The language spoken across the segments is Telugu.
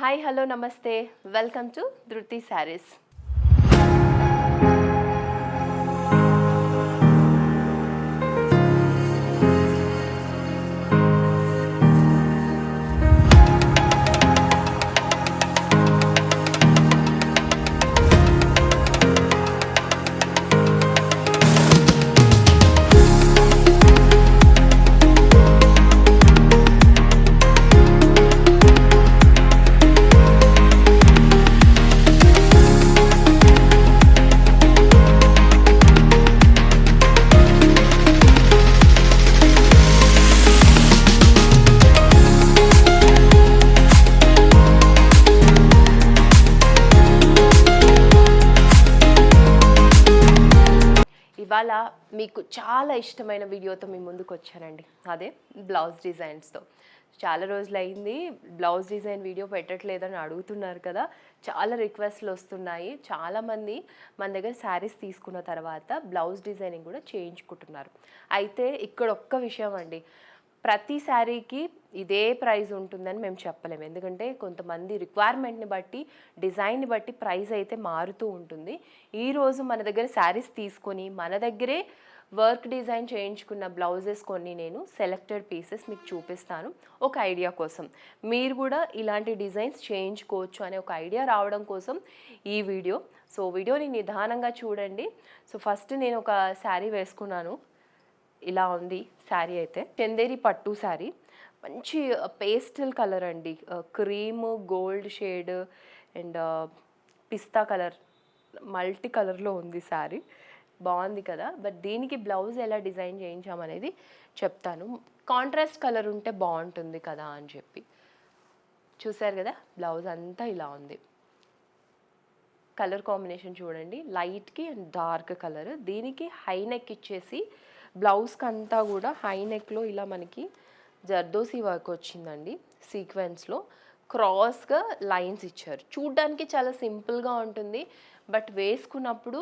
Hi hello namaste welcome to Dhruti saris మీకు చాలా ఇష్టమైన వీడియోతో మీ ముందుకు వచ్చానండి. అదే బ్లౌజ్ డిజైన్స్తో. చాలా రోజులు అయింది బ్లౌజ్ డిజైన్ వీడియో పెట్టట్లేదని అడుగుతున్నారు కదా. చాలా రిక్వెస్ట్లు వస్తున్నాయి. చాలామంది మన దగ్గర శారీస్ తీసుకున్న తర్వాత బ్లౌజ్ డిజైనింగ్ కూడా చేయించుకుంటున్నారు. అయితే ఇక్కడ ఒక్క విషయం అండి. ప్రతి శారీకి ఇదే ప్రైస్ ఉంటుందని మేము చెప్పలేము. ఎందుకంటే కొంతమంది రిక్వైర్మెంట్ని బట్టి డిజైన్ని బట్టి ప్రైస్ అయితే మారుతూ ఉంటుంది. ఈరోజు మన దగ్గర శారీస్ తీసుకొని మన దగ్గరే వర్క్ డిజైన్ చేయించుకున్న బ్లౌజెస్ కొన్ని నేను సెలెక్టెడ్ పీసెస్ మీకు చూపిస్తాను ఒక ఐడియా కోసం. మీరు కూడా ఇలాంటి డిజైన్స్ చేయించుకోవచ్చు అనే ఒక ఐడియా రావడం కోసం ఈ వీడియో. సో వీడియోని నిదానంగా చూడండి. సో ఫస్ట్ నేను ఒక శారీ వేసుకున్నాను. ఇలా ఉంది శారీ అయితే. చందేరి పట్టు శారీ మంచి పేస్టల్ కలర్ అండి. క్రీమ్ గోల్డ్ షేడ్ అండ్ పిస్తా కలర్ మల్టీ కలర్లో ఉంది శారీ. బాగుంది కదా? బట్ దీనికి బ్లౌజ్ ఎలా డిజైన్ చేయించామనేది చెప్తాను. కాంట్రాస్ట్ కలర్ ఉంటే బాగుంటుంది కదా అని చెప్పి. చూసారు కదా? బ్లౌజ్ అంతా ఇలా ఉంది. కలర్ కాంబినేషన్ చూడండి. లైట్కి అండ్ డార్క్ కలర్. దీనికి హై నెక్ ఇచ్చేసి బ్లౌజ్కి అంతా కూడా హై నెక్లో ఇలా మనకి జర్దోసి వర్క్ వచ్చిందండి సీక్వెన్స్లో క్రాస్గా లైన్స్ ఇచ్చారు. చూడ్డానికి చాలా సింపుల్గా ఉంటుంది. బట్ వేసుకున్నప్పుడు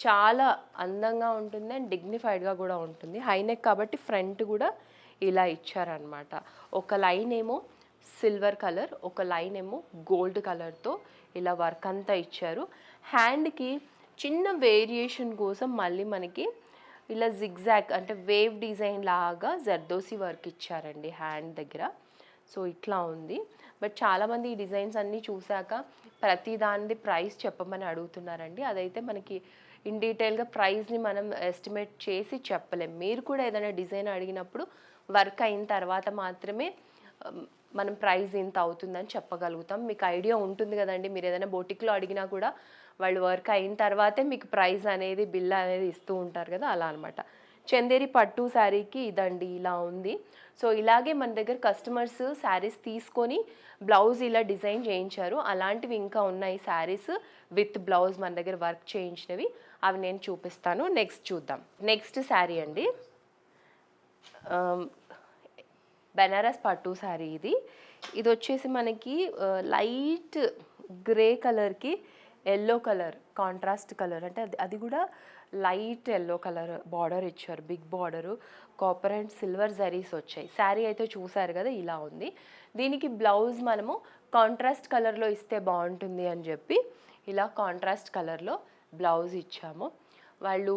చాలా అందంగా ఉంటుంది అండ్ డిగ్నిఫైడ్గా కూడా ఉంటుంది. హైనెక్ కాబట్టి ఫ్రంట్ కూడా ఇలా ఇచ్చారనమాట ఒక లైన్ ఏమో సిల్వర్ కలర్ ఒక లైన్ ఏమో గోల్డ్ కలర్తో ఇలా వర్క్ అంతా ఇచ్చారు. హ్యాండ్కి చిన్న వేరియేషన్ కోసం మళ్ళీ మనకి ఇలా జిగ్జాగ్ అంటే వేవ్ డిజైన్ లాగా జర్దోసి వర్క్ ఇచ్చారండి హ్యాండ్ దగ్గర. సో ఇట్లా ఉంది. బట్ చాలామంది ఈ డిజైన్స్ అన్నీ చూశాక ప్రతి దానిది ప్రైస్ చెప్పమని అడుగుతున్నారండి. అదైతే మనకి ఇన్ డీటెయిల్గా ప్రైస్ని మనం ఎస్టిమేట్ చేసి చెప్పలేం. మీరు కూడా ఏదైనా డిజైన్ అడిగినప్పుడు వర్క్ అయిన తర్వాత మాత్రమే um, మనం ప్రైస్ ఇంత అవుతుందని చెప్పగలుగుతాం. మీకు ఐడియా ఉంటుంది కదండి. మీరు ఏదైనా బోటిక్లో అడిగినా కూడా వాళ్ళు వర్క్ అయిన తర్వాతే మీకు ప్రైజ్ అనేది బిల్ అనేది ఇస్తూ ఉంటారు కదా అలా అనమాట చందేరి పట్టు శారీకి ఇదండి ఇలా ఉంది. సో ఇలాగే మన దగ్గర కస్టమర్స్ శారీస్ తీసుకొని బ్లౌజ్ ఇలా డిజైన్ చేయించారు. అలాంటివి ఇంకా ఉన్నాయి శారీస్ విత్ బ్లౌజ్ మన దగ్గర వర్క్ చేయించినవి. అవి నేను చూపిస్తాను. నెక్స్ట్ చూద్దాం. నెక్స్ట్ శారీ అండి. బెనారస్ పట్టు శారీ ఇది. ఇది వచ్చేసి మనకి లైట్ గ్రే కలర్కి ఎల్లో కలర్ కాంట్రాస్ట్ కలర్. అంటే అది అది కూడా లైట్ ఎల్లో కలర్ బార్డర్ ఇచ్చారు. Big border copper and silver zaris వచ్చాయి. శారీ అయితే చూసారు కదా ఇలా ఉంది. దీనికి బ్లౌజ్ మనము కాంట్రాస్ట్ కలర్లో ఇస్తే బాగుంటుంది అని చెప్పి ఇలా కాంట్రాస్ట్ కలర్లో బ్లౌజ్ ఇచ్చాము. వాళ్ళు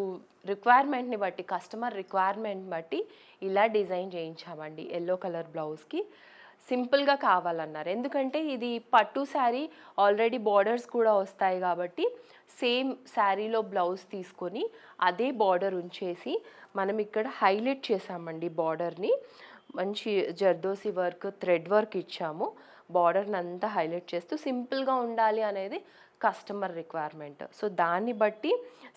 రిక్వైర్మెంట్ని బట్టి కస్టమర్ రిక్వైర్మెంట్ బట్టి ఇలా డిజైన్ చేయించామండి ఎల్లో కలర్ బ్లౌజ్కి సింపుల్గా కావాలన్నారు. ఎందుకంటే ఇది పట్టు శారీ ఆల్రెడీ బార్డర్స్ కూడా వస్తాయి కాబట్టి సేమ్ శారీలో బ్లౌజ్ తీసుకొని అదే బార్డర్ ఉంచేసి మనం ఇక్కడ హైలైట్ చేసామండి బార్డర్ని. మంచి జర్దోసి వర్క్ థ్రెడ్ వర్క్ ఇచ్చాము. బార్డర్ని అంతా హైలైట్ చేస్తూ సింపుల్గా ఉండాలి అనేది కస్టమర్ రిక్వైర్మెంట్. సో దాన్ని బట్టి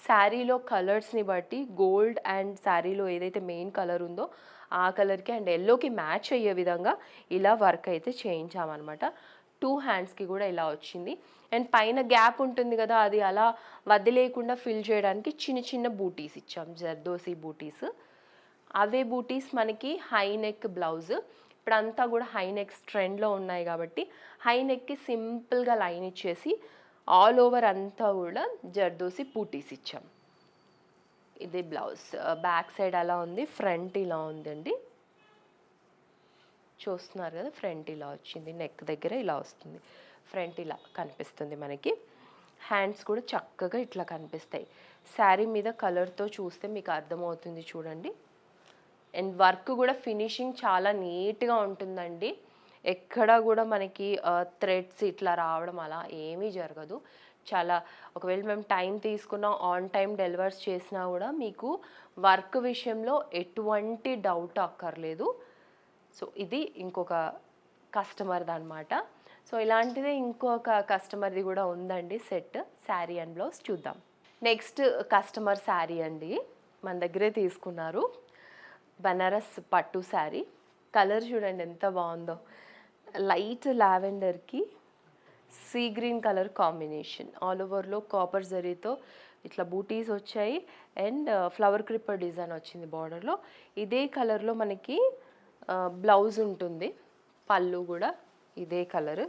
శారీలో కలర్స్ని బట్టి గోల్డ్ అండ్ శారీలో ఏదైతే మెయిన్ కలర్ ఉందో ఆ కలర్కి అండ్ ఎల్లోకి మ్యాచ్ అయ్యే విధంగా ఇలా వర్క్ అయితే చేయించామన్నమాట. టూ హ్యాండ్స్కి కూడా ఇలా వచ్చింది. అండ్ పైన గ్యాప్ ఉంటుంది కదా అది అలా వదిలేయకుండా ఫిల్ చేయడానికి చిన్న చిన్న బూటీస్ ఇచ్చాం. జర్దోసి బూటీస్. అవే బూటీస్ మనకి హై నెక్ బ్లౌజ్. ఇప్పుడంతా కూడా హై నెక్స్ ట్రెండ్లో ఉన్నాయి కాబట్టి హై నెక్కి సింపుల్గా లైన్ ఇచ్చేసి ఆల్ ఓవర్ అంతా కూడా జర్దోసి బూటీస్ ఇచ్చాం. ఇది బ్లౌజ్. బ్యాక్ సైడ్ అలా ఉంది ఫ్రంట్ ఇలా ఉందండి. చూస్తున్నారు కదా ఫ్రంట్ ఇలా వచ్చింది నెక్ దగ్గర ఇలా వస్తుంది. ఫ్రంట్ ఇలా కనిపిస్తుంది మనకి. హ్యాండ్స్ కూడా చక్కగా ఇట్లా కనిపిస్తాయి. శారీ మీద కలర్తో చూస్తే మీకు అర్థమవుతుంది చూడండి. అండ్ వర్క్ కూడా ఫినిషింగ్ చాలా నీట్గా ఉంటుందండి. ఎక్కడ కూడా మనకి థ్రెడ్స్ ఇట్లా రావడం అలా ఏమీ జరగదు. చాలా ఒకవేళ మేము టైం తీసుకున్నా ఆన్ టైం డెలివర్స్ చేసినా కూడా మీకు వర్క్ విషయంలో ఎటువంటి డౌట్ అక్కర్లేదు. సో ఇది ఇంకొక కస్టమర్ది అనమాట సో ఇలాంటిదే ఇంకొక కస్టమర్ది కూడా ఉందండి సెట్ శారీ అండ్ బ్లౌజ్ చూద్దాం. నెక్స్ట్ కస్టమర్ శారీ అండి మన దగ్గరే తీసుకున్నారు. బనారస్ పట్టు శారీ. కలర్ చూడండి ఎంత బాగుందో. Light లావెండర్కి sea green colour combination. All ఓవర్లో కాపర్ జరీతో ఇట్లా బూటీస్ వచ్చాయి. అండ్ ఫ్లవర్ క్రిప్పర్ డిజైన్ వచ్చింది బార్డర్లో ఇదే కలర్లో మనకి uh, బ్లౌజ్ ఉంటుంది. పళ్ళు కూడా ఇదే కలర్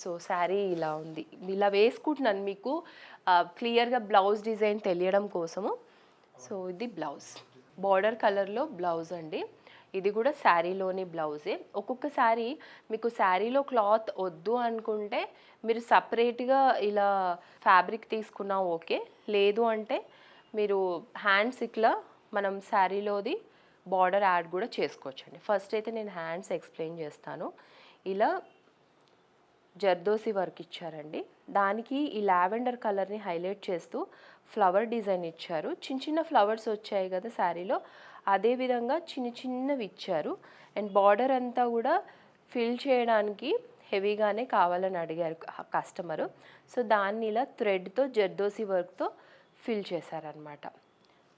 సో శారీ ఇలా ఉంది. ఇలా వేసుకుంటున్నాను మీకు క్లియర్గా బ్లౌజ్ డిజైన్ తెలియడం కోసము. సో ఇది బ్లౌజ్ బార్డర్ కలర్లో బ్లౌజ్ అండి. ఇది కూడా శారీలోని బ్లౌజే. ఒక్కొక్క శారీ మీకు శారీలో క్లాత్ వద్దు అనుకుంటే మీరు సపరేట్గా ఇలా ఫ్యాబ్రిక్ తీసుకున్నా ఓకే. లేదు అంటే మీరు హ్యాండ్స్ ఇట్లా మనం శారీలోది బార్డర్ యాడ్ కూడా చేసుకోవచ్చండి. ఫస్ట్ అయితే నేను హ్యాండ్స్ ఎక్స్ప్లెయిన్ చేస్తాను. ఇలా జర్దోసి వర్క్ ఇచ్చారండి. దానికి ఈ లావెండర్ కలర్ని హైలైట్ చేస్తూ ఫ్లవర్ డిజైన్ ఇచ్చారు. చిన్న చిన్న ఫ్లవర్స్ వచ్చాయి కదా శారీలో. అదే విధంగా చిన్న చిన్నవి ఇచ్చారు. అండ్ బార్డర్ అంతా కూడా ఫిల్ చేయడానికి హెవీగానే కావాలని అడిగారు కస్టమరు. సో దాన్ని ఇలా థ్రెడ్తో జర్దోసి వర్క్తో ఫిల్ చేశారనమాట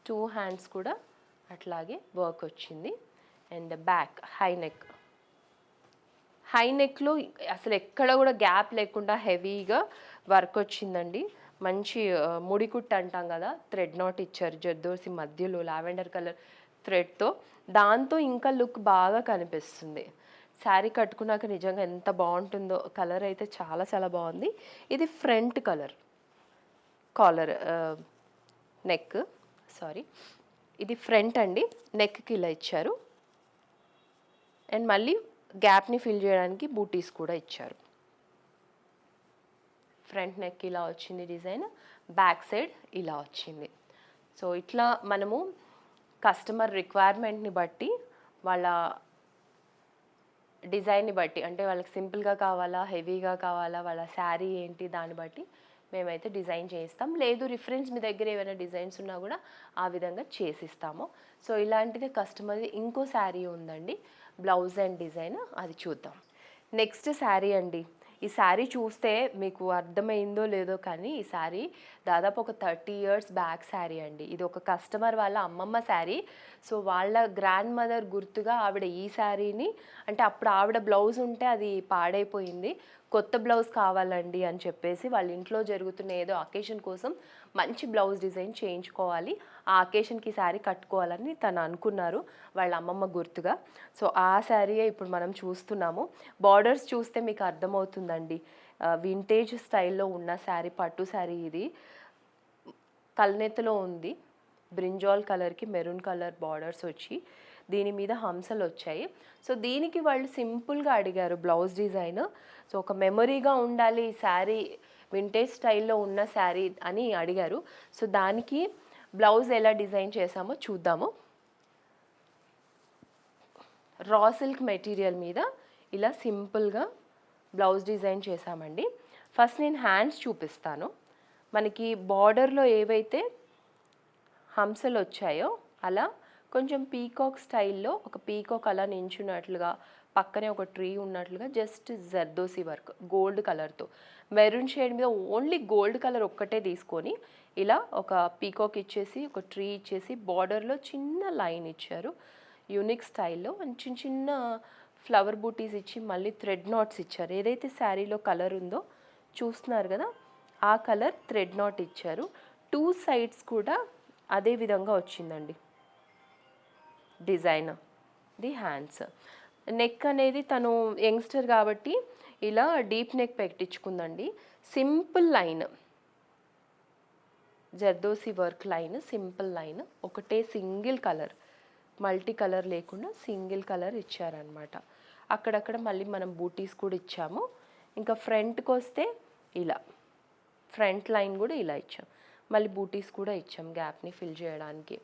టూ హ్యాండ్స్ కూడా అట్లాగే వర్క్ వచ్చింది. And back high neck. High నెక్లో అసలు ఎక్కడ కూడా గ్యాప్ లేకుండా హెవీగా వర్క్ వచ్చిందండి. మంచి ఆ, ముడికుట్టు అంటాం కదా థ్రెడ్ నాట్ ఇచ్చారు జర్దోసి మధ్యలో లావెండర్ కలర్ థ్రెడ్తో. దాంతో ఇంకా లుక్ బాగా కనిపిస్తుంది. శారీ కట్టుకున్నాక నిజంగా ఎంత బాగుంటుందో కలర్ అయితే చాలా చాలా బాగుంది. ఇది front colour. Collar neck sorry. ఇది ఫ్రంట్ అండి నెక్కి ఇలా ఇచ్చారు. అండ్ మళ్ళీ గ్యాప్ని ఫిల్ చేయడానికి బూటీస్ కూడా ఇచ్చారు. ఫ్రంట్ నెక్ ఇలా వచ్చింది డిజైన్ బ్యాక్ సైడ్ ఇలా వచ్చింది. సో ఇట్లా మనము కస్టమర్ రిక్వైర్మెంట్ని బట్టి వాళ్ళ డిజైన్ని బట్టి అంటే వాళ్ళకి సింపుల్గా కావాలా హెవీగా కావాలా వాళ్ళ శారీ ఏంటి దాన్ని బట్టి మేమైతే డిజైన్ చేయిస్తాం. లేదు రిఫరెన్స్ మీ దగ్గర ఏమైనా డిజైన్స్ ఉన్నా కూడా ఆ విధంగా చేసిస్తాము. సో ఇలాంటిదే కస్టమర్ది ఇంకో శారీ ఉందండి. బ్లౌజ్ అండ్ డిజైన్ అది చూద్దాం. నెక్స్ట్ శారీ అండి. ఈ శారీ చూస్తే మీకు అర్థమైందో లేదో కానీ ఈ శారీ దాదాపు ఒక థర్టీ ఇయర్స్ బ్యాక్ శారీ అండి. ఇది ఒక కస్టమర్ వాళ్ళ అమ్మమ్మ శారీ. సో వాళ్ళ గ్రాండ్ మదర్ గుర్తుగా ఆవిడ ఈ శారీని అంటే అప్పుడు ఆవిడ బ్లౌజ్ ఉంటే అది పాడైపోయింది. కొత్త బ్లౌజ్ కావాలండి అని చెప్పేసి వాళ్ళ ఇంట్లో జరుగుతున్న ఏదో అకేషన్ కోసం మంచి బ్లౌజ్ డిజైన్ చేయించుకోవాలి. ఆ అకేషన్కి శారీ కట్టుకోవాలని తను అనుకున్నారు వాళ్ళ అమ్మమ్మ గుర్తుగా. సో ఆ శారీయే ఇప్పుడు మనం చూస్తున్నాము. బార్డర్స్ చూస్తే మీకు అర్థమవుతుందండి. వింటేజ్ స్టైల్లో ఉన్న శారీ పట్టు శారీ ఇది. కల్నెత్తలో ఉంది. బ్రింజాల్ కలర్కి మెరూన్ కలర్ బార్డర్స్ వచ్చి దీని మీద హంసలు వచ్చాయి సో దీనికి వాళ్ళు సింపుల్గా అడిగారు బ్లౌజ్ డిజైన్. సో ఒక మెమొరీగా ఉండాలి ఈ శారీ వింటేజ్ స్టైల్లో ఉన్న శారీ అని అడిగారు. సో దానికి బ్లౌజ్ ఎలా డిజైన్ చేసామో చూద్దాము. రా సిల్క్ మెటీరియల్ మీద ఇలా సింపుల్గా బ్లౌజ్ డిజైన్ చేసామండి ఫస్ట్ నేను హ్యాండ్స్ చూపిస్తాను. మనకి బార్డర్లో ఏవైతే హంసలు వచ్చాయో అలా కొంచెం పీకాక్ స్టైల్లో ఒక పీకాక్ అలా నించున్నట్లుగా పక్కనే ఒక ట్రీ ఉన్నట్లుగా జస్ట్ జర్దోసి వర్క్ గోల్డ్ కలర్తో. మెరూన్ షేడ్ మీద ఓన్లీ గోల్డ్ కలర్ ఒక్కటే తీసుకొని ఇలా ఒక పీకాక్ ఇచ్చేసి ఒక ట్రీ ఇచ్చేసి బార్డర్లో చిన్న లైన్ ఇచ్చారు. యూనిక్ స్టైల్లో చిన్న చిన్న ఫ్లవర్ బూటీస్ ఇచ్చి మళ్ళీ థ్రెడ్ నాట్స్ ఇచ్చారు. ఏదైతే శారీలో కలర్ ఉందో చూస్తున్నారు కదా ఆ కలర్ థ్రెడ్ నాట్ ఇచ్చారు. టూ సైడ్స్ కూడా అదే విధంగా వచ్చిందండి. డిజైన్. The hands. నెక్ అనేది తను యంగ్స్టర్ కాబట్టి ఇలా deep neck పెట్టించుకుందండి. Simple line. Zardozi work line simple line. ఒకటే సింగిల్ కలర్. మల్టీ కలర్ లేకుండా సింగిల్ కలర్ ఇచ్చారనమాట అక్కడక్కడ మళ్ళీ మనం బూటీస్ కూడా ఇచ్చాము. ఇంకా ఫ్రంట్కి వస్తే ఇలా. ఫ్రంట్ లైన్ కూడా ఇలా ఇచ్చాం. మళ్ళీ బూటీస్ కూడా ఇచ్చాం గ్యాప్ని ఫిల్ చేయడానికి.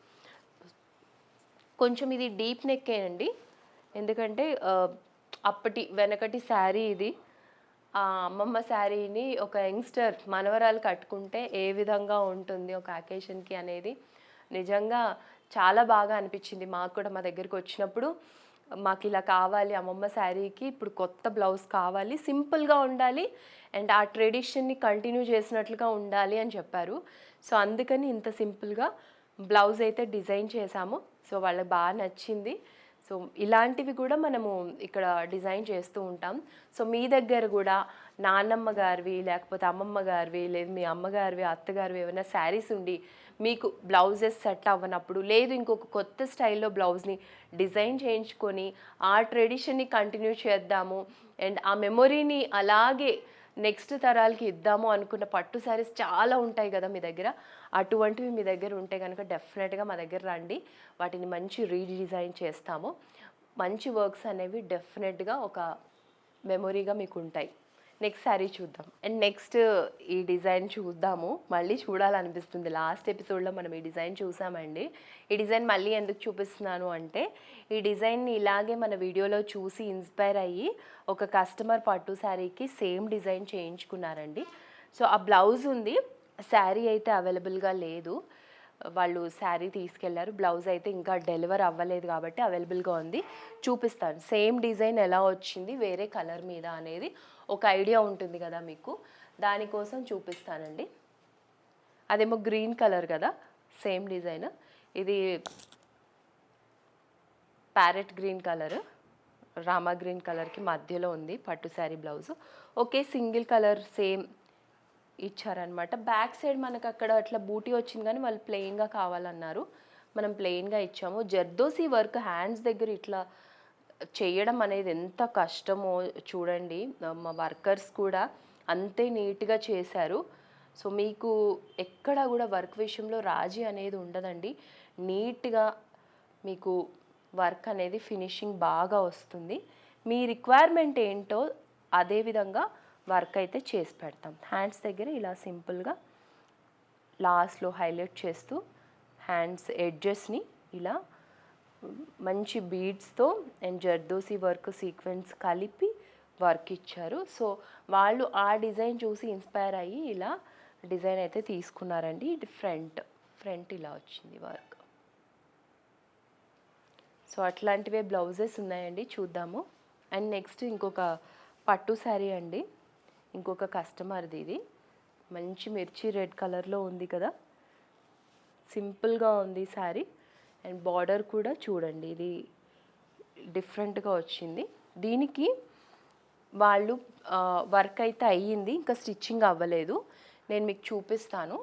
కొంచెం ఇది డీప్ నెక్కే అండి. ఎందుకంటే అప్పటి వెనకటి శారీ ఇది. ఆ అమ్మమ్మ శారీని ఒక యంగ్స్టర్ మనవరాలు కట్టుకుంటే ఏ విధంగా ఉంటుంది ఒక అకేషన్కి అనేది నిజంగా చాలా బాగా అనిపించింది. మాకు కూడా మా దగ్గరికి వచ్చినప్పుడు మాకు ఇలా కావాలి అమ్మమ్మ శారీకి ఇప్పుడు కొత్త బ్లౌజ్ కావాలి సింపుల్గా ఉండాలి అండ్ ఆ ట్రెడిషన్ని కంటిన్యూ చేసినట్లుగా ఉండాలి అని చెప్పారు. సో అందుకని ఇంత సింపుల్గా బ్లౌజ్ అయితే డిజైన్ చేశాము. సో వాళ్ళకి బాగా నచ్చింది. సో ఇలాంటివి కూడా మనము ఇక్కడ డిజైన్ చేస్తూ ఉంటాం. సో మీ దగ్గర కూడా నాన్నమ్మ గారివి లేకపోతే అమ్మమ్మ గారివి లేదు మీ అమ్మగారివి అత్తగారివి ఏమైనా శారీస్ ఉండి మీకు బ్లౌజెస్ సెట్ అవ్వనప్పుడు లేదు ఇంకొక కొత్త స్టైల్లో బ్లౌజ్ని డిజైన్ చేయించుకొని ఆ ట్రెడిషన్ని కంటిన్యూ చేద్దాము. అండ్ ఆ మెమొరీని అలాగే నెక్స్ట్ తరాలకి ఇద్దాము అనుకున్న పట్టు శారీస్ చాలా ఉంటాయి కదా మీ దగ్గర. అటువంటివి మీ దగ్గర ఉంటే కనుక డెఫినెట్గా మా దగ్గర రండి. వాటిని మంచి రీడిజైన్ చేస్తాము. మంచి వర్క్స్ అనేవి డెఫినెట్గా ఒక మెమొరీగా మీకు ఉంటాయి. నెక్స్ట్ శారీ చూద్దాం. అండ్ నెక్స్ట్ ఈ డిజైన్ చూద్దాము. మళ్ళీ చూడాలనిపిస్తుంది. లాస్ట్ ఎపిసోడ్లో మనం ఈ డిజైన్ చూసామండి. ఈ డిజైన్ మళ్ళీ ఎందుకు చూపిస్తున్నాను అంటే ఈ డిజైన్ని ఇలాగే మన వీడియోలో చూసి ఇన్స్పైర్ అయ్యి ఒక కస్టమర్ పట్టు శారీకి సేమ్ డిజైన్ చేయించుకున్నారండి. సో ఆ బ్లౌజ్ ఉంది. శారీ అయితే అవైలబుల్గా లేదు. వాళ్ళు శారీ తీసుకెళ్ళారు. బ్లౌజ్ అయితే ఇంకా డెలివర్ అవ్వలేదు కాబట్టి అవైలబుల్గా ఉంది. చూపిస్తాను. సేమ్ డిజైన్ ఎలా వచ్చింది వేరే కలర్ మీద అనేది ఒక ఐడియా ఉంటుంది కదా మీకు? దానికోసం చూపిస్తానండి. అదేమో గ్రీన్ కలర్ కదా సేమ్ డిజైన్. ఇది parrot green colour Rama green కలర్కి మధ్యలో ఉంది పట్టు sari blouse. Okay single colour same ఇచ్చారనమాట బ్యాక్ సైడ్ మనకు అక్కడ అట్లా బూటీ వచ్చింది కానీ వాళ్ళు ప్లెయిన్గా కావాలన్నారు. మనం ప్లెయిన్గా ఇచ్చాము. జర్దోసి వర్క్ హ్యాండ్స్ దగ్గర ఇట్లా చేయడం అనేది ఎంత కష్టమో చూడండి. మా వర్కర్స్ కూడా అంతే నీట్గా చేశారు. సో మీకు ఎక్కడ కూడా వర్క్ విషయంలో రాజీ అనేది ఉండదండి. నీట్గా మీకు వర్క్ అనేది ఫినిషింగ్ బాగా వస్తుంది. మీ రిక్వైర్మెంట్ ఏంటో అదే విధంగా వర్క్ అయితే చేసి పెడతాం. హ్యాండ్స్ దగ్గర ఇలా సింపుల్గా లాస్ట్లో హైలైట్ చేస్తూ హ్యాండ్స్ ఎడ్జెస్ని ఇలా మంచి బీడ్స్తో అండ్ జర్దోసి వర్క్ సీక్వెన్స్ కలిపి వర్క్ ఇచ్చారు. సో వాళ్ళు ఆ డిజైన్ చూసి ఇన్స్పైర్ అయ్యి ఇలా డిజైన్ అయితే తీసుకున్నారండి. ఇది ఫ్రంట్ ఫ్రంట్ ఇలా వచ్చింది వర్క్. సో అట్లాంటివే బ్లౌజెస్ ఉన్నాయండి చూద్దాము. అండ్ నెక్స్ట్ ఇంకొక పట్టు శారీ అండి. ఇంకొక కస్టమర్ది ఇది. మంచి మిర్చి రెడ్ కలర్లో ఉంది కదా. సింపుల్గా ఉంది శారీ. అండ్ బార్డర్ కూడా చూడండి ఇది డిఫరెంట్గా వచ్చింది. దీనికి వాళ్ళు వర్క్ అయితే అయ్యింది ఇంకా స్టిచ్చింగ్ అవ్వలేదు. నేను మీకు చూపిస్తాను.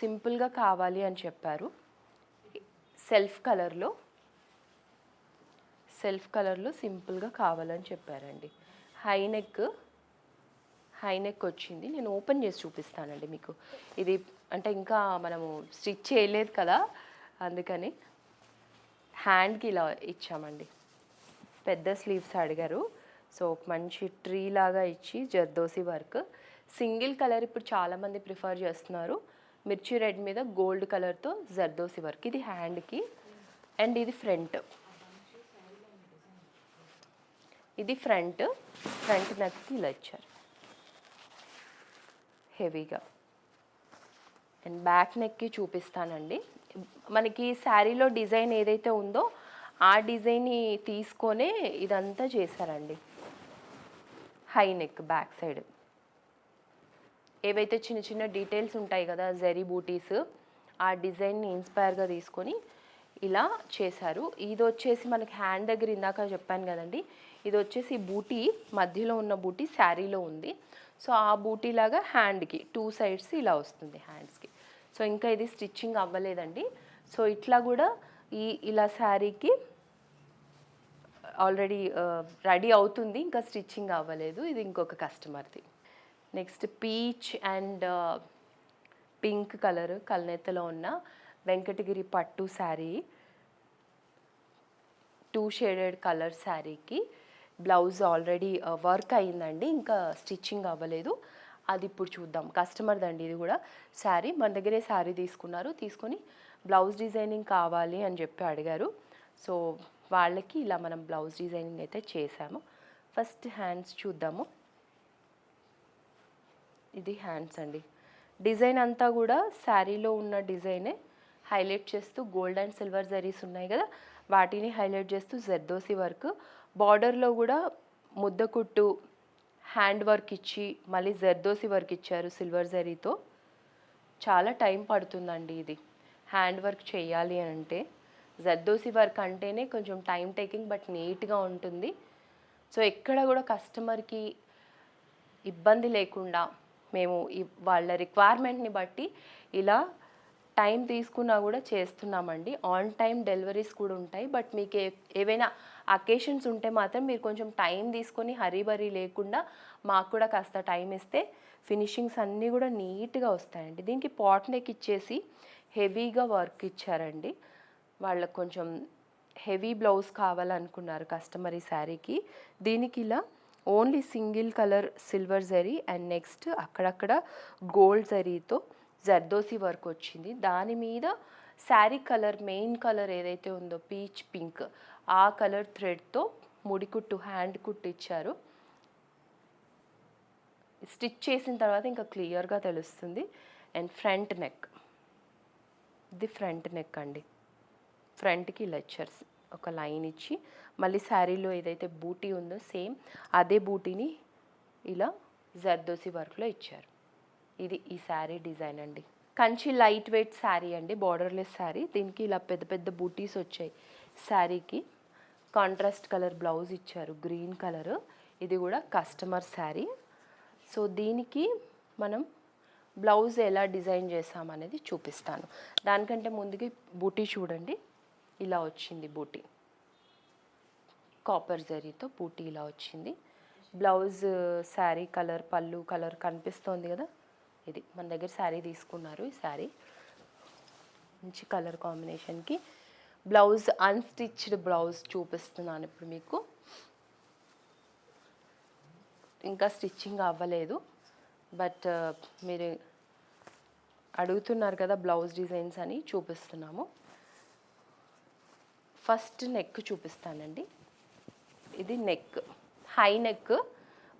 సింపుల్గా కావాలి అని చెప్పారు. సెల్ఫ్ కలర్లో సెల్ఫ్ కలర్లో సింపుల్గా కావాలని చెప్పారండి. హై నెక్ హై నెక్ వచ్చింది. నేను ఓపెన్ చేసి చూపిస్తానండి మీకు. ఇది అంటే ఇంకా మనము స్టిచ్ చేయలేదు కదా అందుకని హ్యాండ్కి ఇలా ఇచ్చామండి. పెద్ద స్లీవ్స్ అడిగారు. సో ఒక మంచి ట్రీ లాగా ఇచ్చి జర్దోసి వర్క్. సింగిల్ కలర్ ఇప్పుడు చాలామంది ప్రిఫర్ చేస్తున్నారు. మిర్చి రెడ్ మీద గోల్డ్ కలర్తో జర్దోసి వర్క్. ఇది హ్యాండ్కి. అండ్ ఇది ఫ్రంట్. ఇది ఫ్రంట్. ఫ్రంట్ నెక్కి ఇలా ఇచ్చారు. హెవీగా. అండ్ బ్యాక్ నెక్కి చూపిస్తానండి. మనకి శారీలో డిజైన్ ఏదైతే ఉందో ఆ డిజైన్ని తీసుకొనే ఇదంతా చేశారండి. High neck back side. ఏవైతే చిన్న చిన్న డీటెయిల్స్ ఉంటాయి కదా జెరీ బూటీస్ ఆ డిజైన్ని ఇన్స్పైర్గా తీసుకొని ఇలా చేశారు. ఇది వచ్చేసి మనకి హ్యాండ్ దగ్గర ఇందాక చెప్పాను కదండి. ఇది వచ్చేసి బూటీ మధ్యలో ఉన్న బూటీ శారీలో ఉంది. సో ఆ బూటీ లాగా హ్యాండ్కి టూ సైడ్స్ ఇలా వస్తుంది హ్యాండ్స్కి సో ఇంకా ఇది స్టిచ్చింగ్ అవ్వలేదండి. సో ఇట్లా కూడా ఈ ఇలా శారీకి ఆల్రెడీ రెడీ అవుతుంది. ఇంకా స్టిచ్చింగ్ అవ్వలేదు. ఇది ఇంకొక కస్టమర్ది. Next peach and pink colour కల్నెత్తలో ఉన్న వెంకటగిరి పట్టు శారీ. టూ షేడెడ్ కలర్ శారీకి బ్లౌజ్ ఆల్రెడీ వర్క్ అయిందండి. ఇంకా స్టిచ్చింగ్ అవ్వలేదు. అది ఇప్పుడు చూద్దాం. కస్టమర్ దండి ఇది కూడా. శారీ మన దగ్గరే శారీ తీసుకున్నారు. తీసుకొని బ్లౌజ్ డిజైనింగ్ కావాలి అని చెప్పి అడిగారు. సో వాళ్ళకి ఇలా మనం బ్లౌజ్ డిజైనింగ్ అయితే చేసాము ఫస్ట్ హ్యాండ్స్ చూద్దాము. ఇది హ్యాండ్స్ అండి. డిజైన్ అంతా కూడా శారీలో ఉన్న డిజైనే హైలైట్ చేస్తూ గోల్డ్ అండ్ సిల్వర్ జరీస్ ఉన్నాయి కదా. వాటిని హైలైట్ చేస్తూ జర్దోసి వర్క్ బార్డర్లో కూడా ముద్ద కుట్టు హ్యాండ్ వర్క్ ఇచ్చి మళ్ళీ జర్దోసి వర్క్ ఇచ్చారు సిల్వర్ జరీతో. చాలా టైం పడుతుందండి ఇది. హ్యాండ్ వర్క్ చేయాలి అని అంటే. జర్దోసి వర్క్ అంటేనే కొంచెం టైం టేకింగ్ బట్ నీట్గా ఉంటుంది. సో ఎక్కడ కూడా కస్టమర్కి ఇబ్బంది లేకుండా మేము వాళ్ళ రిక్వైర్మెంట్ని బట్టి ఇలా టైం తీసుకున్నా కూడా చేస్తున్నామండి. ఆన్ టైం డెలివరీస్ కూడా ఉంటాయి. బట్ మీకు ఏవైనా అకేషన్స్ ఉంటే మాత్రం మీరు కొంచెం టైం తీసుకొని హరీబరీ లేకుండా మాకు కూడా కాస్త టైం ఇస్తే ఫినిషింగ్స్ అన్నీ కూడా నీట్గా వస్తాయండి. దీనికి పాట్ నెక్ ఇచ్చేసి హెవీగా వర్క్ ఇచ్చారండి. వాళ్ళకు కొంచెం హెవీ బ్లౌజ్ కావాలనుకున్నారు కస్టమర్ ఈ శారీకి. దీనికి ఇలా only single colour silver zari and next అక్కడక్కడ గోల్డ్ జరీతో జర్దోసి వర్క్ వచ్చింది. దాని మీద శారీ కలర్ మెయిన్ కలర్ ఏదైతే ఉందో పీచ్ పింక్ ఆ కలర్ థ్రెడ్తో ముడికుట్టు హ్యాండ్ కుట్టు ఇచ్చారు. స్టిచ్ చేసిన తర్వాత ఇంకా క్లియర్గా తెలుస్తుంది. And front neck. ఇది ఫ్రంట్ నెక్ అండి. ఫ్రంట్కి లెక్చర్స్ ఒక లైన్ ఇచ్చి మళ్ళీ శారీలో ఏదైతే బూటీ ఉందో సేమ్ అదే బూటీని ఇలా జర్దోసి వర్క్లో ఇచ్చారు. ఇది ఈ శారీ డిజైన్ అండి. కంచి లైట్ వెయిట్ శారీ అండి బార్డర్లెస్ శారీ. దీనికి ఇలా పెద్ద పెద్ద బూటీస్ వచ్చాయి శారీకి. కాంట్రాస్ట్ కలర్ బ్లౌజ్ ఇచ్చారు గ్రీన్ కలర్. ఇది కూడా కస్టమర్ శారీ. సో దీనికి మనం బ్లౌజ్ ఎలా డిజైన్ చేసామనేది చూపిస్తాను. దానికంటే ముందుకి బూటీ చూడండి. ఇలా వచ్చింది బూటీ. కాపర్ జరీతో బూటీ ఇలా వచ్చింది. బ్లౌజ్ శారీ కలర్ పళ్ళు కలర్ కనిపిస్తోంది కదా. ఇది మన దగ్గర శారీ తీసుకున్నారు ఈ శారీ. మంచి కలర్ కాంబినేషన్కి బ్లౌజ్ అన్స్టిచ్డ్ బ్లౌజ్ చూపిస్తున్నాను ఇప్పుడు మీకు. ఇంకా స్టిచ్చింగ్ అవ్వలేదు. బట్ మీరు అడుగుతున్నారు కదా బ్లౌజ్ డిజైన్స్ అని చూపిస్తున్నాము. ఫస్ట్ నెక్ చూపిస్తానండి. ఇది నెక్ హై నెక్.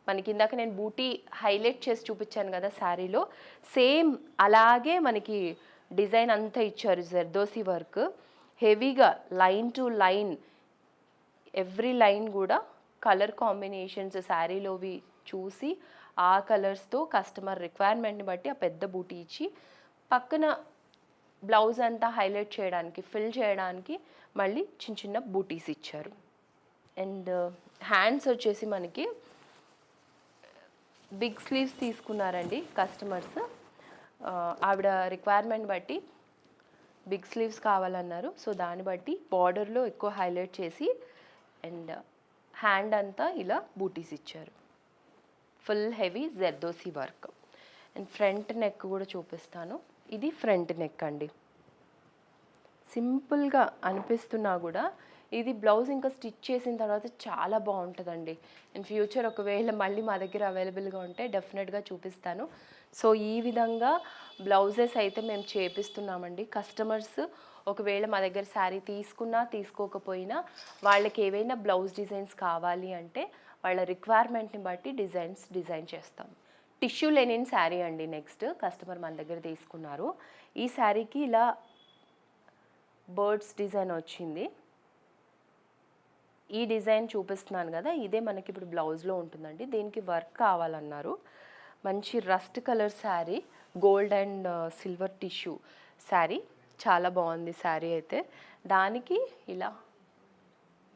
మనకి ఇందాక నేను బూటీ హైలైట్ చేసి చూపించాను కదా శారీలో. సేమ్ అలాగే మనకి డిజైన్ అంతా ఇచ్చారు జర్దోసి వర్క్. హెవీగా line to line every line కూడా కలర్ కాంబినేషన్స్ శారీలోవి చూసి ఆ కలర్స్తో కస్టమర్ రిక్వైర్మెంట్ని బట్టి ఆ పెద్ద బూటీ ఇచ్చి పక్కన బ్లౌజ్ అంతా హైలైట్ చేయడానికి ఫిల్ చేయడానికి మళ్ళీ చిన్న చిన్న బూటీస్ ఇచ్చారు. అండ్ హ్యాండ్స్ వచ్చేసి మనకి బిగ్ స్లీవ్స్ తీసుకున్నారండి కస్టమర్స్. ఆవిడ రిక్వైర్మెంట్ బట్టి బిగ్ స్లీవ్స్ కావాలన్నారు. సో దాన్ని బట్టి బార్డర్లో ఎక్కువ హైలైట్ చేసి అండ్ హ్యాండ్ అంతా ఇలా బూటీస్ ఇచ్చారు. Full heavy zardozi work. And front neck కూడా చూపిస్తాను. ఇది ఫ్రంట్ నెక్ అండి. సింపుల్గా అనిపిస్తున్నా కూడా ఇది బ్లౌజ్ ఇంకా స్టిచ్ చేసిన తర్వాత చాలా బాగుంటుందండి. ఇన్ ఫ్యూచర్ ఒకవేళ మళ్ళీ మా దగ్గర అవైలబుల్గా ఉంటే డెఫినెట్గా చూపిస్తాను. సో ఈ విధంగా బ్లౌజెస్ అయితే మేము చేపిస్తున్నామండి. కస్టమర్స్ ఒకవేళ మా దగ్గర శారీ తీసుకున్నా తీసుకోకపోయినా వాళ్ళకి ఏవైనా బ్లౌజ్ డిజైన్స్ కావాలి అంటే వాళ్ళ రిక్వైర్మెంట్ని బట్టి డిజైన్స్ డిజైన్ చేస్తాం. టిష్యూ లెనిన్ శారీ అండి నెక్స్ట్ కస్టమర్ మన దగ్గర తీసుకున్నారు. ఈ శారీకి ఇలా బర్డ్స్ డిజైన్ వచ్చింది. ఈ డిజైన్ చూపిస్తున్నాను కదా ఇదే మనకి ఇప్పుడు బ్లౌజ్లో ఉంటుందండి. దీనికి వర్క్ కావాలన్నారు. మంచి rust colour sari gold and silver tissue sari చాలా బాగుంది శారీ అయితే. దానికి ఇలా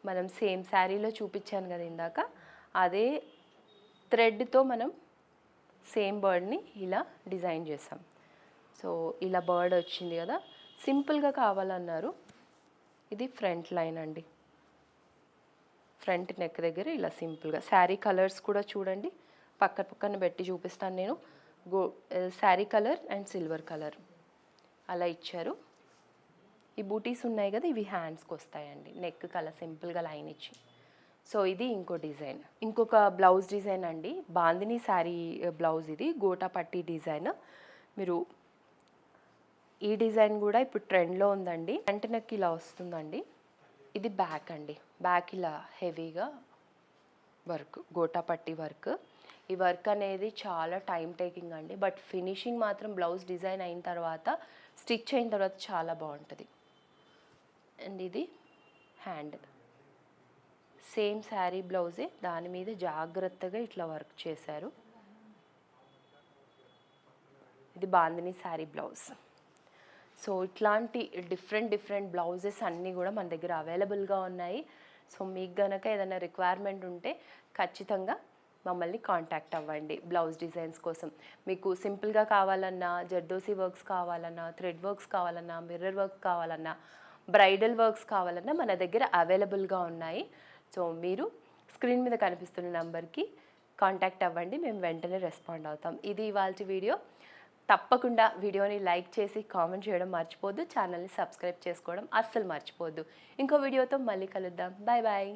మనం సేమ్ శారీలో చూపించాను కదా ఇందాక. అదే థ్రెడ్తో మనం సేమ్ బర్డ్ని ఇలా డిజైన్ చేసాం సో ఇలా బర్డ్ వచ్చింది కదా. సింపుల్గా కావాలన్నారు. ఇది ఫ్రంట్ లైన్ అండి. ఫ్రంట్ నెక్ దగ్గర ఇలా సింపుల్గా. శారీ కలర్స్ కూడా చూడండి. పక్క పక్కన పెట్టి చూపిస్తాను నేను. Go sari colour and silver colour అలా ఇచ్చారు. ఈ బూటీస్ ఉన్నాయి కదా ఇవి హ్యాండ్స్కి వస్తాయండి. నెక్ కలర్ సింపుల్గా లైన్ ఇచ్చి. సో ఇది ఇంకో డిజైన్. ఇంకొక బ్లౌజ్ డిజైన్ అండి. బాందిని శారీ బ్లౌజ్ ఇది. గోటా పట్టి డిజైన్. మీరు ఈ డిజైన్ కూడా ఇప్పుడు ట్రెండ్లో ఉందండి. ఫ్రంట్ నెక్ ఇలా వస్తుందండి. ఇది బ్యాక్ అండి. బ్యాక్ ఇలా హెవీగా వర్క్ గోటాపట్టి వర్క్. ఈ వర్క్ అనేది చాలా టైం టేకింగ్ అండి. బట్ ఫినిషింగ్ మాత్రం బ్లౌజ్ డిజైన్ అయిన తర్వాత స్టిచ్ అయిన తర్వాత చాలా బాగుంటుంది. అండ్ ఇది హ్యాండ్. సేమ్ శారీ బ్లౌజే. దాని మీద జాగ్రత్తగా ఇట్లా వర్క్ చేశారు. ఇది బాందిని శారీ బ్లౌజ్. సో ఇట్లాంటి డిఫరెంట్ డిఫరెంట్ బ్లౌజెస్ అన్నీ కూడా మన దగ్గర అవైలబుల్గా ఉన్నాయి. సో మీకు గనక ఏదైనా రిక్వైర్మెంట్ ఉంటే ఖచ్చితంగా మమ్మల్ని కాంటాక్ట్ అవ్వండి బ్లౌజ్ డిజైన్స్ కోసం. మీకు సింపుల్గా కావాలన్నా జర్దోసి వర్క్స్ కావాలన్నా థ్రెడ్ వర్క్స్ కావాలన్నా మిర్రర్ వర్క్ కావాలన్నా బ్రైడల్ వర్క్స్ కావాలన్నా మన దగ్గర అవైలబుల్గా ఉన్నాయి. సో మీరు స్క్రీన్ మీద కనిపిస్తున్న నెంబర్కి కాంటాక్ట్ అవ్వండి. మేము వెంటనే రెస్పాండ్ అవుతాం. ఇది ఇవాళ వీడియో. తప్పకుండా వీడియోని లైక్ చేసి కామెంట్ చేయడం మర్చిపోద్దు ఛానల్ని సబ్స్క్రైబ్ చేసుకోవడం అస్సలు మర్చిపోద్దు ఇంకో వీడియోతో మళ్ళీ కలుద్దాం. Bye bye.